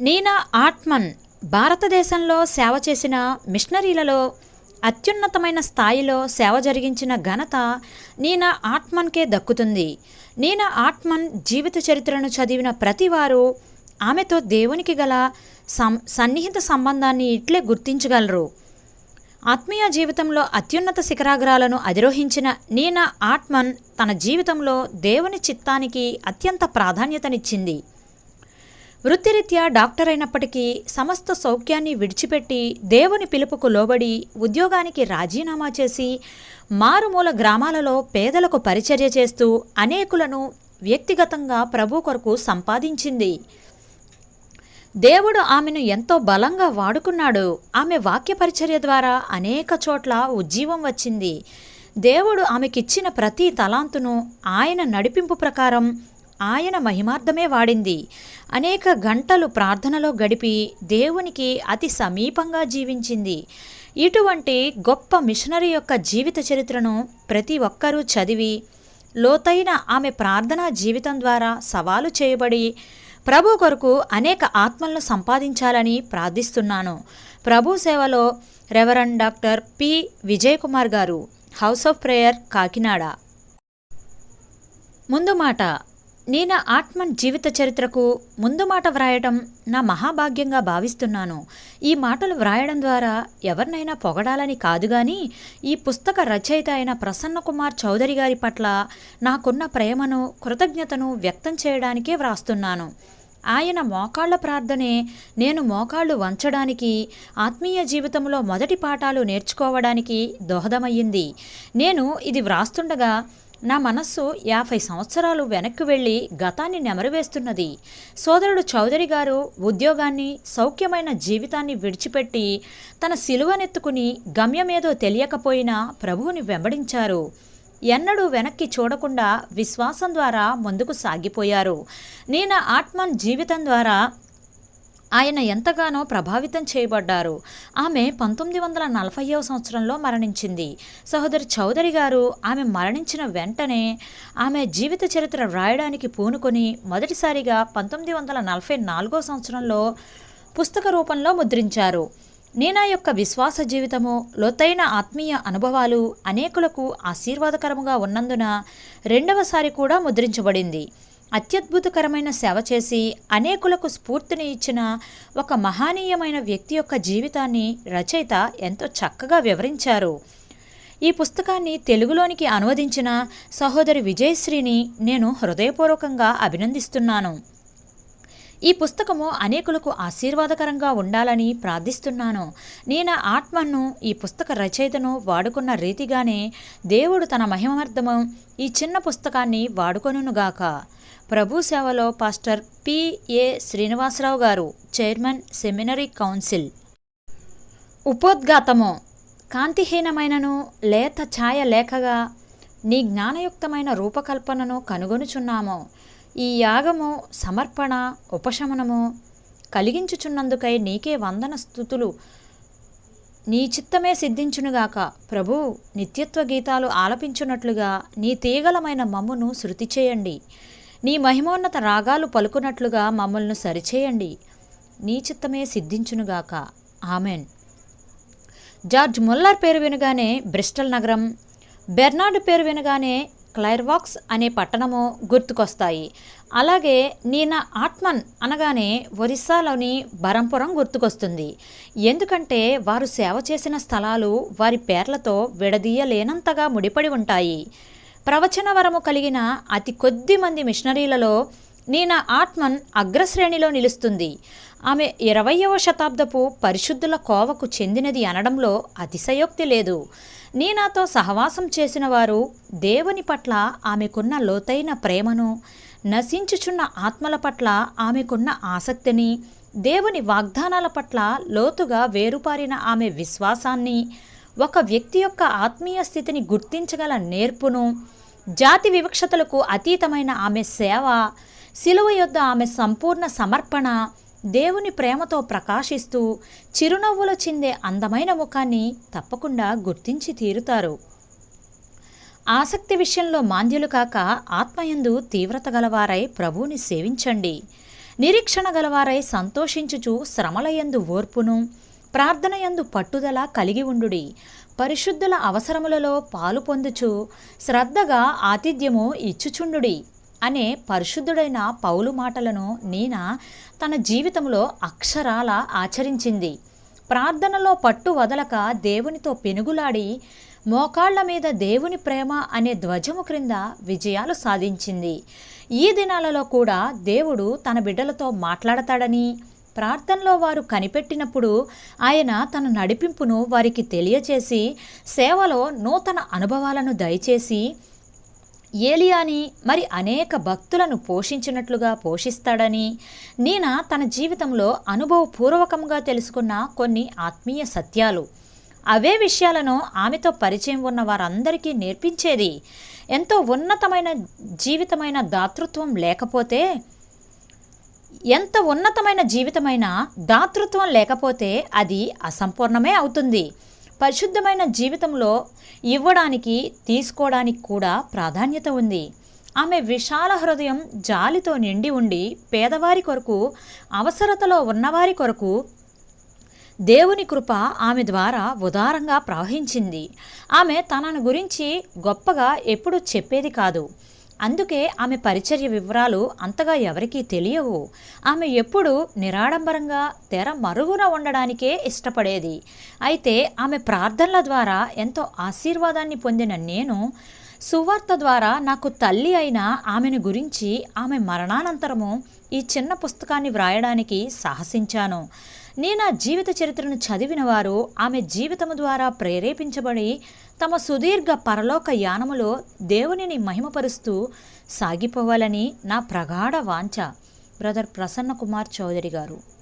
నీనా ఆట్మన్ భారతదేశంలో సేవ చేసిన మిషనరీలలో అత్యున్నతమైన స్థాయిలో సేవ జరిగించిన ఘనత నీనా ఆట్మన్కే దక్కుతుంది. నీనా ఆట్మన్ జీవిత చరిత్రను చదివిన ప్రతివారు ఆమెతో దేవునికి గల సం సన్నిహిత సంబంధాన్ని ఇట్లే గుర్తించగలరు. ఆత్మీయ జీవితంలో అత్యున్నత శిఖరాగ్రాలను అధిరోహించిన నీనా ఆట్మన్ తన జీవితంలో దేవుని చిత్తానికి అత్యంత ప్రాధాన్యతనిచ్చింది. వృత్తిరీత్యా డాక్టర్ అయినప్పటికీ సమస్త సౌఖ్యాన్ని విడిచిపెట్టి దేవుని పిలుపుకు లోబడి ఉద్యోగానికి రాజీనామా చేసి మారుమూల గ్రామాలలో పేదలకు పరిచర్య చేస్తూ అనేకులను వ్యక్తిగతంగా ప్రభు కొరకు సంపాదించింది. దేవుడు ఆమెను ఎంతో బలంగా వాడుకున్నాడు. ఆమె వాక్య పరిచర్య ద్వారా అనేక చోట్ల ఉజ్జీవం వచ్చింది. దేవుడు ఆమెకిచ్చిన ప్రతి తలాంతును ఆయన నడిపింపు ప్రకారం ఆయన మహిమార్థమే వాడింది. అనేక గంటలు ప్రార్థనలో గడిపి దేవునికి అతి సమీపంగా జీవించింది. ఇటువంటి గొప్ప మిషనరీ యొక్క జీవిత చరిత్రను ప్రతి ఒక్కరూ చదివి లోతైన ఆమె ప్రార్థనా జీవితం ద్వారా సవాలు చేయబడి ప్రభు కొరకు అనేక ఆత్మలను సంపాదించాలని ప్రార్థిస్తున్నాను. ప్రభు సేవలో reverend doctor P Vijay Kumar గారు హౌస్ ఆఫ్ ప్రేయర్ కాకినాడ. ముందు మాట నేను ఆత్మన్ జీవిత చరిత్రకు ముందు మాట వ్రాయటం నా మహాభాగ్యంగా భావిస్తున్నాను. ఈ మాటలు వ్రాయడం ద్వారా ఎవరినైనా పొగడాలని కాదు కానీ ఈ పుస్తక రచయిత అయిన ప్రసన్న కుమార్ చౌదరి గారి పట్ల నాకున్న ప్రేమను కృతజ్ఞతను వ్యక్తం చేయడానికే వ్రాస్తున్నాను. ఆయన మోకాళ్ళ ప్రార్థనే నేను మోకాళ్ళు వంచడానికి ఆత్మీయ జీవితంలో మొదటి పాఠాలు నేర్చుకోవడానికి దోహదమయ్యింది. నేను ఇది వ్రాస్తుండగా నా మనస్సు యాభై సంవత్సరాలు వెనక్కి వెళ్ళి గతాన్ని నెమరువేస్తున్నది. సోదరుడు చౌదరి గారు ఉద్యోగాన్ని సౌఖ్యమైన జీవితాన్ని విడిచిపెట్టి తన సిలువనెత్తుకుని గమ్యమేదో తెలియకపోయినా ప్రభువుని వెంబడించారు. ఎన్నడూ వెనక్కి చూడకుండా విశ్వాసం ద్వారా ముందుకు సాగిపోయారు. నేను ఆత్మన్ జీవితం ద్వారా ఆయన ఎంతగానో ప్రభావితం చేయబడ్డారు. ఆమె పంతొమ్మిది వందల నలభైవ సంవత్సరంలో మరణించింది. సహోదరి చౌదరి గారు ఆమె మరణించిన వెంటనే ఆమె జీవిత చరిత్ర వ్రాయడానికి పూనుకొని మొదటిసారిగా పంతొమ్మిది వందల నలభై నాలుగో సంవత్సరంలో పుస్తక రూపంలో ముద్రించారు. నీనా యొక్క విశ్వాస జీవితము లోతైన ఆత్మీయ అనుభవాలు అనేకులకు ఆశీర్వాదకరముగా ఉన్నందున రెండవసారి కూడా ముద్రించబడింది. అత్యద్భుతకరమైన సేవ చేసి అనేకులకు స్ఫూర్తిని ఇచ్చిన ఒక మహనీయమైన వ్యక్తి యొక్క జీవితాన్ని రచయిత ఎంతో చక్కగా వివరించారు. ఈ పుస్తకాన్ని తెలుగులోనికి అనువదించిన సహోదరి విజయశ్రీని నేను హృదయపూర్వకంగా అభినందిస్తున్నాను. ఈ పుస్తకము అనేకులకు ఆశీర్వాదకరంగా ఉండాలని ప్రార్థిస్తున్నాను. నేను ఆత్మను ఈ పుస్తక రచయితను వాడుకున్న రీతిగానే దేవుడు తన మహిమార్థము ఈ చిన్న పుస్తకాన్ని వాడుకొనుగాక ప్రభు సేవలో పాస్టర్ పిఏ శ్రీనివాసరావు గారు చైర్మన్ సెమినరీ కౌన్సిల్. ఉపోద్ఘాతము. కాంతిహీనమైనను లేత ఛాయ లేఖగా నీ జ్ఞానయుక్తమైన రూపకల్పనను కనుగొనుచున్నాము. ఈ యాగము సమర్పణ ఉపశమనము కలిగించుచున్నందుకై నీకే వందన స్థుతులు. నీ చిత్తమే సిద్ధించునుగాక ప్రభు నిత్యత్వ గీతాలు ఆలపించున్నట్లుగా నీ తీగలమైన మమ్మును శృతి చేయండి నీ మహిమోన్నత రాగాలు పలుకున్నట్లుగా మమ్మల్ని సరిచేయండి. నీ చిత్తమే సిద్ధించునుగాక. ఆమెన్. జార్జ్ ముల్లర్ పేరు వినగానే బ్రిస్టల్ నగరం బెర్నార్డ్ పేరు వినగానే క్లైర్వాక్స్ అనే పట్టణము గుర్తుకొస్తాయి. అలాగే నీన ఆట్మన్ అనగానే ఒరిస్సాలోని బరంపురం గుర్తుకొస్తుంది. ఎందుకంటే వారు సేవ చేసిన స్థలాలు వారి పేర్లతో విడదీయలేనంతగా ముడిపడి ఉంటాయి. ప్రవచన వరము కలిగిన అతి కొద్ది మంది మిషనరీలలో నీనా ఆత్మన్ అగ్రశ్రేణిలో నిలుస్తుంది. ఆమె ఇరవయవ శతాబ్దపు పరిశుద్ధుల కోవకు చెందినది అనడంలో అతిశయోక్తి లేదు. నీనాతో సహవాసం చేసిన వారు దేవుని పట్ల ఆమెకున్న లోతైన ప్రేమను నశించుచున్న ఆత్మల పట్ల ఆమెకున్న ఆసక్తిని దేవుని వాగ్దానాల పట్ల లోతుగా వేరుపారిన ఆమె విశ్వాసాన్ని ఒక వ్యక్తి యొక్క ఆత్మీయ స్థితిని గుర్తించగల నేర్పును జాతి వివక్షతలకు అతీతమైన ఆమె సేవ శిలువ యొద్ద ఆమె సంపూర్ణ సమర్పణ దేవుని ప్రేమతో ప్రకాశిస్తూ చిరునవ్వులు చిందే అందమైన ముఖాన్ని తప్పకుండా గుర్తించి తీరుతారు. ఆసక్తి విషయంలో మాంద్యులు కాక ఆత్మయందు తీవ్రత గలవారై ప్రభువుని సేవించండి. నిరీక్షణ గలవారై సంతోషించుచు శ్రమలయందు ఓర్పును ప్రార్థనయందు పట్టుదల కలిగి ఉండుడి. పరిశుద్ధుల అవసరములలో పాలు పొందుచు శ్రద్ధగా ఆతిథ్యము ఇచ్చుచుండుడి అనే పరిశుద్ధుడైన పౌలు మాటలను నీనా తన జీవితంలో అక్షరాల ఆచరించింది. ప్రార్థనలో పట్టు వదలక దేవునితో పెనుగులాడి మోకాళ్ళ మీద దేవుని ప్రేమ అనే ధ్వజము క్రింద విజయాలు సాధించింది. ఈ దినాలలో కూడా దేవుడు తన బిడ్డలతో మాట్లాడతాడని ప్రార్థనలో వారు కనిపెట్టినప్పుడు ఆయన తన నడిపింపును వారికి తెలియచేసి సేవలో నూతన అనుభవాలను దయచేసి ఏలియాని మరి అనేక భక్తులను పోషించినట్లుగా పోషిస్తాడని నీన తన జీవితంలో అనుభవపూర్వకంగా తెలుసుకున్న కొన్ని ఆత్మీయ సత్యాలు. అవే విషయాలను ఆమెతో పరిచయం ఉన్న వారందరికీ నేర్పించేది. ఎంతో ఉన్నతమైన జీవితమైన దాతృత్వం లేకపోతే ఎంత ఉన్నతమైన జీవితమైన దాతృత్వం లేకపోతే అది అసంపూర్ణమే అవుతుంది. పరిశుద్ధమైన జీవితంలో ఇవ్వడానికి తీసుకోవడానికి కూడా ప్రాధాన్యత ఉంది. ఆమె విశాల హృదయం జాలితో నిండి ఉండి పేదవారి కొరకు అవసరతలో ఉన్నవారి కొరకు దేవుని కృప ఆమె ద్వారా ఉదారంగా ప్రవహించింది. ఆమె తనను గురించి గొప్పగా ఎప్పుడూ చెప్పేది కాదు. అందుకే ఆమె పరిచర్య వివరాలు అంతగా ఎవరికీ తెలియవు. ఆమె ఎప్పుడూ నిరాడంబరంగా తెర మరుగున ఉండడానికే ఇష్టపడేది. అయితే ఆమె ప్రార్థనల ద్వారా ఎంతో ఆశీర్వాదాన్ని పొందిన నేను సువార్త ద్వారా నాకు తల్లి అయిన ఆమెను గురించి ఆమె మరణానంతరము ఈ చిన్న పుస్తకాన్ని వ్రాయడానికి సాహసించాను. నేను ఆ జీవిత చరిత్రను చదివిన వారు ఆమె జీవితము ద్వారా ప్రేరేపించబడి తమ సుదీర్ఘ పరలోక యానములో దేవునిని మహిమపరుస్తూ సాగిపోవాలని నా ప్రగాఢ వాంఛ. బ్రదర్ ప్రసన్న కుమార్ చౌదరి గారు.